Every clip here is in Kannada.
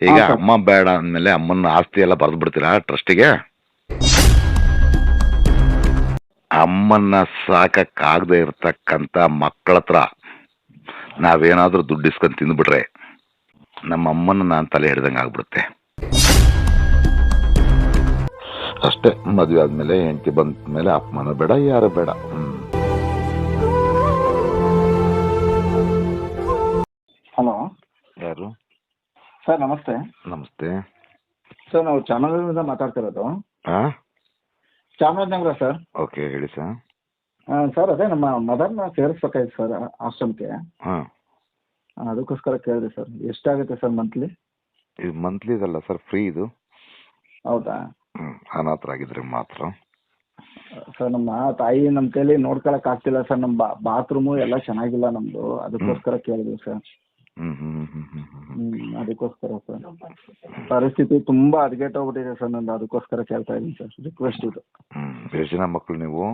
ಈಗ. ಅಮ್ಮ ಬೇಡ ಅಂದ್ಮೇಲೆ ಅಮ್ಮನ ಆಸ್ತಿ ಎಲ್ಲ ಬರೆದು ಬಿಡ್ತೀರಾ ಟ್ರಸ್ಟಿಗೆ ಅಮ್ಮನ್ನ ಸಾಕಕ್ಕಾಗದೆ ಇರ್ತಕ್ಕಂಥ ಮಕ್ಕಳ ಹತ್ರ ನಾವೇನಾದ್ರೂ ದುಡ್ಡು ಇಸ್ಕೊಂಡು ತಿಂದ್ಬಿಟ್ರೆ ನಮ್ಮ ಅಮ್ಮನ ನಾನು ತಲೆ ಹಿಡ್ದಂಗೆ ಆಗ್ಬಿಡುತ್ತೆ. ಅಷ್ಟೇ ಮದುವೆ ಆದ್ಮೇಲೆ ಹೆಂಡತಿ ಬಂದ ಮೇಲೆ ಅಪ್ಪನ ಬೇಡ ಯಾರು ಬೇಡ. ಸರ್ ನಮಸ್ತೆ. ನಮಸ್ತೆ. ಸರ್ ನಾವು ಚಾಮರಾಜನಗರದಿಂದ ಮಾತಾಡ್ತಿರೋದು ಹಾ ಚಾಮರಾಜನಗರ ಸರ್. ಓಕೆ ಹೇಳಿ ಸರ್. ಸರ್ ಅದೇ ನಮ್ಮ ಮದರ್ನ ಸೇರಿಸ್ಬೇಕಾಯ್ತು ಸರ್ ಆಶ್ರಮಕ್ಕೆ. ಹಾ. ಅದಕ್ಕೋಸ್ಕರ ಕೇಳಿದೆ ಸರ್ ಎಷ್ಟಾಗುತ್ತೆ ಸರ್ ಮಂತ್ಲಿ? ಇದು ಮಂತ್ಲಿದಲ್ಲ ಸರ್ ಫ್ರೀ ಇದು. ಹೌದಾ? ಹ್ಮ್ ಅನಾಥರಾಗಿದ್ರೆ ಮಾತ್ರ. ಸರ್ ನಮ್ಮ ತಾಯಿ ನಮ್ಮ ಕೈಲಿ ನೋಡ್ಕೊಳಕ್ ಆಗ್ತಿಲ್ಲ ಸರ್ ನಮ್ಮ ಬಾತ್ರೂಮು ಎಲ್ಲ ಚೆನ್ನಾಗಿಲ್ಲ ನಮ್ದು ಅದಕ್ಕೋಸ್ಕರ ಕೇಳಿದ್ವಿ ಸರ್. ಅದಕ್ಕೋಸ್ಕರ ಸರ್ ಪರಿಸ್ಥಿತಿ ತುಂಬಾ ಹದಗೆಟ್ಟೋಗ್ಬಿಟ್ಟಿದೆ ಸರ್ ನಂದು ಅದಕ್ಕೋಸ್ಕರ ಕೇಳ್ತಾ ಇದ್ದೀನಿ ಸರ್ ರಿಕ್ವೆಸ್ಟ್ ಇದು. ಎಷ್ಟು ಜನ ಮಕ್ಕಳು ನೀವು?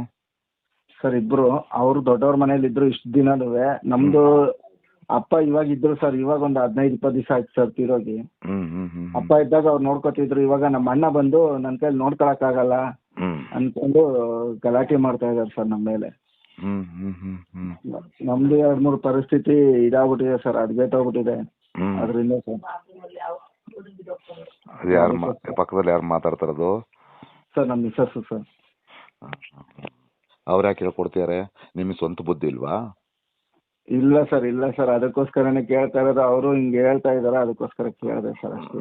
ಸರ್ ಇಬ್ರು. ಅವ್ರು ದೊಡ್ಡವ್ರ ಮನೇಲಿ ಇದ್ರು ಇಷ್ಟು ದಿನನೂ ನಮ್ದು ಅಪ್ಪ ಇವಾಗ ಇದ್ರು ಸರ್ ಇವಾಗ ಒಂದು ಹದಿನೈದು ಇಪ್ಪತ್ತು ದಿವಸ ಆಯ್ತು ಸರ್ ತೀರೋಗಿ. ಅಪ್ಪ ಇದ್ದಾಗ ಅವ್ರು ನೋಡ್ಕೊತಿದ್ರು. ಇವಾಗ ನಮ್ಮ ಅಣ್ಣ ಬಂದು ನನ್ನ ಕೈಲಿ ನೋಡ್ಕೊಳಕ್ ಆಗಲ್ಲ ಹ್ಮ್. ಅನ್ಕೊಂಡು ಗಲಾಟೆ ಮಾಡ್ತಾ ಇದಾರೆ ಸರ್ ನಮ್ಮ ಮೇಲೆ. ಹ್ಮ್ ಹ್ಮ್ ಹ್ಮ್ ನಮ್ದು ಎರಡ್ ಮೂರು ಪರಿಸ್ಥಿತಿ ಇದಾಗ್ಬಿಟ್ಟಿದೆ ಸರ್ ಅದ್ಗೇಟೋಗ್ಬಿಟ್ಟಿದೆ ಹ್ಮ್. ಅದರಿಂದ ಸರ್. ಅದು ಯಾರು ಪಕ್ಕದಲ್ಲಿ ಯಾರು ಮಾತಾಡ್ತಾರದು? ಸರ್ ನಮ್ಮ ಮಿಸ್ಸಸ್ ಸರ್. ಅವ್ರು ಯಾಕೆ ಹೇಳ್ಕೊಡ್ತಿದ್ದಾರೆ ನಿಮಗೆ ಸ್ವಂತ ಬುದ್ಧಿ ಇಲ್ವಾ? ಇಲ್ಲ ಸರ್ ಇಲ್ಲ ಸರ್. ಅದಕ್ಕೋಸ್ಕರನೇ ಕೇಳ್ತಾ ಇರೋದು ಅವರು ಹಿಂಗೆ ಹೇಳ್ತಾ ಇದಾರ ಅದಕ್ಕೋಸ್ಕರ ಕೇಳಿದೆ ಸರ್ ಅಷ್ಟೇ.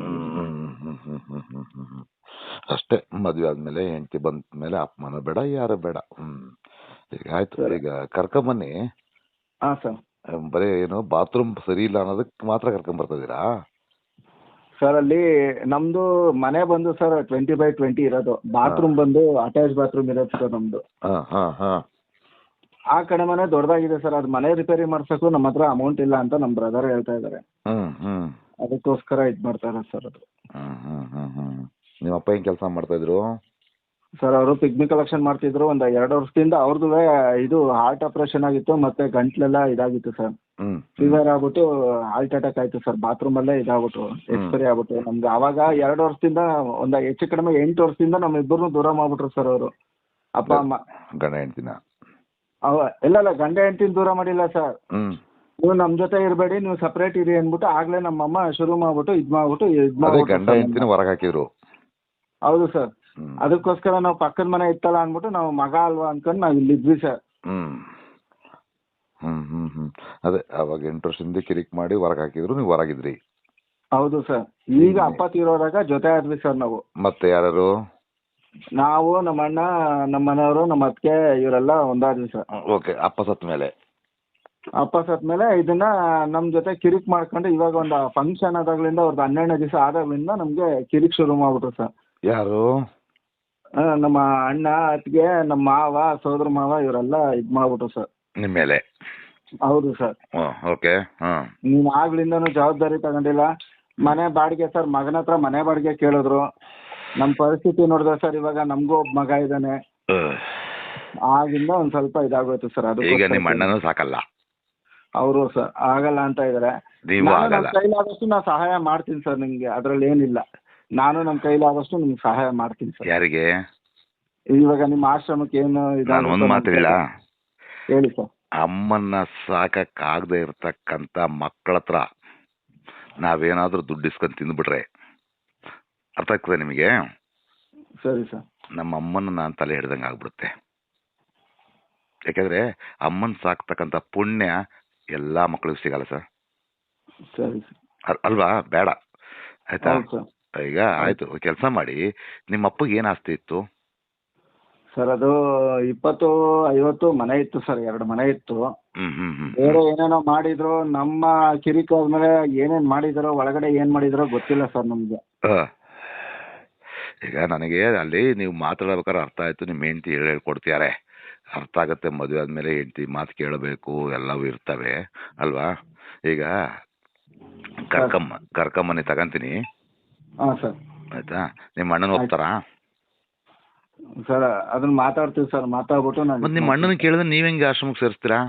ಅಷ್ಟೇ ಮದುವೆ ಆದ್ಮೇಲೆ ಹೆಂಡತಿ ಬಂದ್ಮೇಲೆ ಅಪಮಾನ ಬೇಡ ಯಾರು ಬೇಡ. ಹ್ಮ್. ಈಗ ಆಯ್ತು. ಈಗ ಕರ್ಕೊಂಬನ್ನಿ ಹಾಂ ಸರ್. ಬರೀ ಏನು ಬಾತ್ರೂಮ್ ಸರಿ ಇಲ್ಲ ಅನ್ನೋದಕ್ಕೆ ಮಾತ್ರ ಕರ್ಕೊಂಡ್ ಬರ್ತಾ ಇದೀರಾ ಸರ್ ಅಲ್ಲಿ ನಮ್ದು ಮನೆ ಬಂದು ಸರ್ ಟ್ವೆಂಟಿ ಬೈ ಟ್ವೆಂಟಿ ಇರೋದು. ಬಾತ್ರೂಮ್ ಬಂದು ಅಟ್ಯಾಚ್ ಬಾತ್ರೂಮ್ ಇರೋದು ಸರ್ ನಮ್ದು. ಹಾಂ ಹಾಂ ಹಾ. ಆ ಕಡೆ ಮನೆ ದೊಡ್ಡದಾಗಿದೆ ಸರ್. ಅದು ಮನೆ ರಿಪೇರಿ ಮಾಡ್ಸಕ್ಕೂ ನಮ್ಮ ಹತ್ರ ಅಮೌಂಟ್ ಇಲ್ಲ ಅಂತ ನಮ್ಮ ಬ್ರದರ್ ಹೇಳ್ತಾ ಇದ್ದಾರೆ. ಹ್ಮ್ ಹ್ಞೂ ಅದಕ್ಕೋಸ್ಕರ ಇದು ಮಾಡ್ತಾ ಇರೋದು ಸರ್ ಅದು. ಹ್ಮ್ ಹ್ಮ್ ಹ್ಮ್ ಹ್ಮ್. ನಿಮ್ಮ ಅಪ್ಪ ಏನ್ ಕೆಲಸ ಮಾಡ್ತಾ ಇದ್ರು? ಸರ್ ಅವರು ಪಿಗ್ಮಿ ಕಲೆಕ್ಷನ್ ಮಾಡ್ತಿದ್ರು. ಒಂದು ಎರಡು ವರ್ಷದಿಂದ ಅವ್ರದ್ದು ಇದು ಹಾರ್ಟ್ ಆಪರೇಷನ್ ಆಗಿತ್ತು ಮತ್ತೆ ಗಂಟ್ಲೆಲ್ಲ ಇದಾಗಿತ್ತು ಸರ್. ಹ್ಮ್ ಫೀವರ್ ಆಗ್ಬಿಟ್ಟು ಹಾರ್ಟ್ ಅಟ್ಯಾಕ್ ಆಯ್ತು ಸರ್. ಬಾತ್ರೂಮ್ ಅಲ್ಲೇ ಇದಾಗ್ಬಿಟ್ಟು ಎಕ್ಸ್ಪೈರಿ ಆಗ್ಬಿಟ್ಟು. ನಮ್ಗೆ ಅವಾಗ ಎರಡು ವರ್ಷದಿಂದ ಒಂದು ಹೆಚ್ಚು ಕಡಿಮೆ ಎಂಟು ವರ್ಷದಿಂದ ನಮ್ಮಿಬ್ಬರನ್ನು ದೂರ ಮಾಡ್ಬಿಟ್ರು ಸರ್ ಅವರು. ಅಪ್ಪ ಅಮ್ಮ. ಗಂಡ ಹೆಂಡ್ತಿನ? ಅವ ಇಲ್ಲ ಇಲ್ಲ ಗಂಡ ಹೆಂಡ್ತಿನ ದೂರ ಮಾಡಿಲ್ಲ ಸರ್. ಹ್ಮ್. ನೀವು ನಮ್ ಜೊತೆ ಇರಬೇಡಿ ನೀವು ಸಪ್ರೇಟ್ ಇರಿ ಅಂದ್ಬಿಟ್ಟು ಆಗ್ಲೇ ನಮ್ಮಮ್ಮ ಶುರು ಮಾಡ್ಬಿಟ್ಟು ಇದ್ ಮಾಡ್ಬಿಟ್ಟು ಇದು ಅದೇ ಗಂಡ ಹೆಂಡ್ತಿನ ಹೊರಗೆ ಹಾಕಿದ್ರು. ಹೌದು ಸರ್. ಅದಕ್ಕೋಸ್ಕರ ನಾವು ಪಕ್ಕದ ಮನೆ ಇತ್ತಲ್ಲ ಅಂದ್ಬಿಟ್ಟು ನಾವು ಮಗ ಅಲ್ವಾ ಅನ್ಕೊಂಡು ನಾವು ಇಲ್ಲಿ ಇದ್ವಿ ಸರ್. ಹ್ಮ್. ಹ್ಮ್ ಹ್ಮ್ ಹ್ಮ್. ಅದೇ ಅವಾಗ ಎಂಟು ವರ್ಷದಿಂದ ಕಿರಿಕ್ ಮಾಡಿ ಹೊರಗೆ ಹಾಕಿದ್ರು ನೀವು ಹೊರಗಿದ್ರಿ. ಹೌದು ಸರ್. ಈಗ ಅಪ್ಪ ತೀರೋದಾಗ ಜೊತೆ ಆದ್ವಿ ಸರ್ ನಾವು. ಮತ್ತೆ ಯಾರು? ನಾವು ನಮ್ಮ ಅಣ್ಣ ನಮ್ಮ ಮನೆಯವರು ನಮ್ಮ ಅತ್ತಿಗೆ ಇವರೆಲ್ಲ ಒಂದಾದ್ವಿ ಸರ್. ಓಕೆ ಅಪ್ಪ ಸತ್ ಮೇಲೆ. ಅಪ್ಪ ಸತ್ ಮೇಲೆ ಇದನ್ನ ನಮ್ಮ ಜೊತೆ ಕಿರಿಕ್ ಮಾಡ್ಕೊಂಡು ಇವಾಗ ಒಂದು ಫಂಕ್ಷನ್ ಆದಾಗ್ಲಿಂದ ಅವ್ರದ್ದು ಹನ್ನೆರಡನೇ ದಿವಸ ಆದಾಗ್ಲಿಂದ ನಮಗೆ ಕಿರಿಕ್ ಶುರು ಮಾಡ್ಬಿಟ್ರು ಸರ್. ಯಾರು? ನಮ್ಮ ಅಣ್ಣ ಅತ್ತಿಗೆ ನಮ್ಮ ಮಾವ ಸೋದರ ಮಾವ ಇವರೆಲ್ಲ ಇದ್ ಮಾಡ್ಬಿಟ್ರು ಸರ್. ನಿಮ್ಮ ಮೇಲೆ? ಹೌದು ಸರ್. ಓಕೆ ಹಾ. ನೀನು ಆಗ್ಲಿಂದನೂ ಜವಾಬ್ದಾರಿ ತಗೊಂಡಿಲ್ಲ. ಮನೆ ಬಾಡಿಗೆ ಸರ್ ಮಗನ ಹತ್ರ ಮನೆ ಬಾಡಿಗೆ ಕೇಳಿದ್ರು. ನಮ್ಮ ಪರಿಸ್ಥಿತಿ ನೋಡಿದ್ರೆ ಸರ್ ಇವಾಗ ನಮಗೂ ಒಬ್ಬ ಮಗ ಇದ್ದಾನೆ. ಆಗಿಂದ ಒಂದು ಸ್ವಲ್ಪ ಇದಾಗೋಯ್ತು ಸರ್ ಅದು ಈಗ ನಿಮ್ಮ ಅಣ್ಣನೂ ಸಾಕಲ್ಲ? ಅವರು ಸರ್ ಆಗಲ್ಲ ಅಂತ ಇದ್ದಾರೆ ನೀವು ನಾನು ಆಗಲ್ಲ. ಕೈಲಾದಷ್ಟು ನಾನು ಸಹಾಯ ಮಾಡ್ತೀನಿ ಸರ್ ನಿಮಗೆ ಅದ್ರಲ್ಲಿ ಏನಿಲ್ಲ. ನಾನು ನಮ್ಮ ಕೈಲಾದಷ್ಟು ನಿಮ್ಗೆ ಸಹಾಯ ಮಾಡ್ತೀನಿ ಸರ್. ಯಾರಿಗೆ? ಇವಾಗ ನಿಮ್ಮ ಆಶ್ರಮಕ್ಕೆ ಏನು ನಾನು ಮಾತಿಲ್ಲ ಮಾತು ಹೇಳ. ಹೇಳಿ ಸರ್. ಅಮ್ಮನ್ನ ಸಾಕಕ್ಕಾಗದೆ ಇರ್ತಕ್ಕಂಥ ಮಕ್ಕಳ ಹತ್ರ ನಾವೇನಾದ್ರೂ ದುಡ್ಡು ಇಸ್ಕೊಂಡು ತಿಂದ್ಬಿಟ್ರೆ ಅರ್ಥ ಆಗ್ತದೆ ನಿಮಗೆ? ಸರಿ ಸರ್. ನಮ್ಮ ಅಮ್ಮನ ನಾನು ತಲೆ ಹಿಡ್ದಂಗೆ ಆಗ್ಬಿಡುತ್ತೆ. ಯಾಕಂದ್ರೆ ಅಮ್ಮನ್ ಸಾಕ್ತಕ್ಕಂಥ ಪುಣ್ಯ ಎಲ್ಲಾ ಮಕ್ಕಳಿಗೂ ಸಿಗಲ್ಲ ಸರ್. ಸರಿ ಸರ್. ಅಲ್ವಾ? ಬೇಡ. ಆಯ್ತಾ? ಈಗ ಆಯ್ತು ಕೆಲಸ ಮಾಡಿ. ನಿಮ್ಮ ಅಪ್ಪಗೆ ಏನು ಆಸ್ತಿ ಇತ್ತು? ಸರ್ ಅದು ಇಪ್ಪತ್ತು ಐವತ್ತು ಮನೆ ಇತ್ತು ಸರ್ ಎರಡು ಮನೆ ಇತ್ತು. ಬೇರೆ ಏನೇನೋ ಮಾಡಿದ್ರು ನಮ್ಮ ಕಿರಿಕಾದ ಮೇಲೆ ಏನೇನ್ ಮಾಡಿದಾರೋ ಒಳಗಡೆ ಏನ್ ಮಾಡಿದಾರೋ ಗೊತ್ತಿಲ್ಲ ಸರ್ ನಮ್ಗೆ. ಈಗ ನನಗೆ ಅಲ್ಲಿ ನೀವು ಮಾತಾಡ್ಬೇಕಾದ್ರೆ ಅರ್ಥ ಆಯ್ತು ನಿಮ್ಮ ಹೆಂಡತಿ ಹೇಳಿ ಹೇಳ್ಕೊಡ್ತಿದ್ದಾರೆ ಅರ್ಥ ಆಗತ್ತೆ ಮದುವೆ ಆದ್ಮೇಲೆ ಹೆಂಡತಿ ಮಾತು ಕೇಳಬೇಕು ಎಲ್ಲವೂ ಇರ್ತವೆ ಅಲ್ವಾ? ಈಗ ಕರ್ಕಮ್ಮ ಕರ್ಕಮ್ಮನೆ ತಗಂತೀನಿ. ಹಾ ಸರ್. ಆಯ್ತಾ? ನಿಮ್ಮ ಅಣ್ಣನ ಹೋಗ್ತಾರಾ ಸರ್ ಅದನ್ನ ಮಾತಾಡ್ತೀವಿ ಸರ್ ಮಾತಾಡ್ಬಿಟ್ಟು ನಾನು ಮತ್ತೆ ನಿಮ್ಮ ಅಣ್ಣನ ಕೇಳಿದ್ರೆ ನೀವು ಹೆಂಗೆ ಆಶ್ರಮಕ್ಕೆ ಸೇರಿಸ್ತೀರಾ?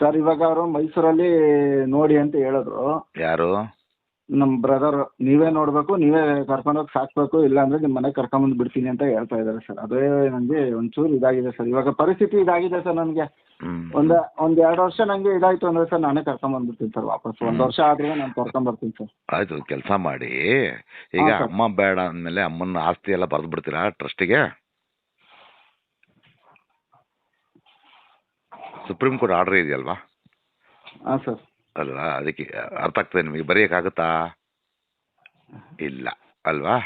ಸರ್ ಇವಾಗ ಅವರು ಮೈಸೂರಲ್ಲಿ ನೋಡಿ ಅಂತ ಹೇಳಿದ್ರು. ಯಾರು? ನಮ್ಮ ಬ್ರದರ್ ನೀವೇ ನೋಡಬೇಕು ನೀವೇ ಕರ್ಕೊಂಡೋಗಿ ಸಾಕ್ಬೇಕು ಇಲ್ಲಾಂದರೆ ನಿಮ್ಮ ಮನೆಗೆ ಕರ್ಕೊಂಬಂದು ಬಿಡ್ತೀನಿ ಅಂತ ಹೇಳ್ತಾ ಇದ್ದಾರೆ ಸರ್ ಅದೇ ನನಗೆ ಒಂಚೂರು ಇದಾಗಿದೆ ಸರ್ ಇವಾಗ ಪರಿಸ್ಥಿತಿ ಇದಾಗಿದೆ ಸರ್ ನನಗೆ. ಒಂದು ಒಂದು ಎರಡು ವರ್ಷ ನನಗೆ ಇದಾಯಿತು ಅಂದರೆ ಸರ್ ನಾನೇ ಕರ್ಕೊಂಬಂದ್ಬಿಡ್ತೀನಿ ಸರ್ ವಾಪಸ್ ಒಂದು ವರ್ಷ ಆದರೆ ನಾನು ಕರ್ಕೊಂಬರ್ತೀನಿ ಸರ್ ಆಯಿತು ಕೆಲಸ ಮಾಡಿ. ಈಗ ಅಮ್ಮ ಬೇಡ ಅಂದಮೇಲೆ ಅಮ್ಮನ ಆಸ್ತಿ ಎಲ್ಲ ಬರೆದು ಬಿಡ್ತೀರಾ ಟ್ರಸ್ಟಿಗೆ ಸುಪ್ರೀಂ ಕೋರ್ಟ್ ಆರ್ಡರ್ ಇದೆಯಲ್ವಾ? ಹಾಂ ಸರ್ ಅಲ್ವಾ? ಅದಕ್ಕೆ ಅರ್ಥ ಆಗ್ತದೆ ನಿಮಗೆ ಬರೆಯೋಕ್ಕಾಗುತ್ತಾ? ಇಲ್ಲ ಅಲ್ವಾ?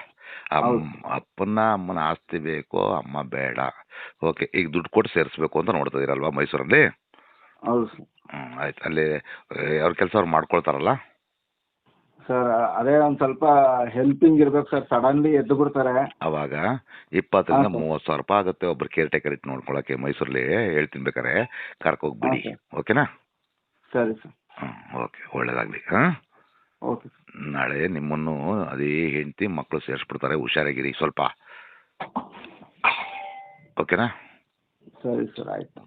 ಅಪ್ಪನ ಅಮ್ಮನ ಆಸ್ತಿ ಬೇಕು ಅಮ್ಮ ಬೇಡ. ಓಕೆ ಈಗ ದುಡ್ಡು ಕೊಟ್ಟು ಸೇರಿಸ್ಬೇಕು ಅಂತ ನೋಡ್ತಾ ಇದೀರಲ್ವಾ ಮೈಸೂರಲ್ಲಿ? ಹೌದು ಸರ್. ಆಯ್ತು. ಅಲ್ಲಿ ಅವ್ರ ಕೆಲಸ ಅವ್ರು ಮಾಡ್ಕೊಳ್ತಾರಲ್ಲ? ಸರ್ ಅದೇ ಒಂದು ಸ್ವಲ್ಪ ಹೆಲ್ಪಿಂಗ್ ಇರ್ಬೇಕು ಸರ್. ಸಡನ್ಲಿ ಎದ್ದು ಬಿಡ್ತಾರೆ. ಅವಾಗ ಇಪ್ಪತ್ತರಿಂದ. ಮೂವತ್ತು ಸಾವಿರ ರೂಪಾಯಿ ಆಗುತ್ತೆ ಒಬ್ರು ಕೇರ್ ಟೇಕರ್ ಇಟ್ಟು ನೋಡ್ಕೊಳಕ್ಕೆ ಮೈಸೂರಲ್ಲಿ ಹೇಳ್ತೀನಿ ಬೇಕಾರೆ ಕರ್ಕೋಗ್ಬಿಡಿ. ಓಕೆನಾ? ಸರಿ ಸರ್. ಹ್ಞೂ ಓಕೆ ಒಳ್ಳೇದಾಗಲಿ ಹಾಂ? ಓಕೆ. ನಾಳೆ ನಿಮ್ಮನ್ನು ಅದೇ ಹೆಂಡತಿ ಮಕ್ಕಳು ಸೇರಿಸ್ಬಿಡ್ತಾರೆ ಹುಷಾರಾಗಿರಿ ಸ್ವಲ್ಪ. ಓಕೆನಾ? ಸರಿ ಸರ್ ಆಯ್ತು.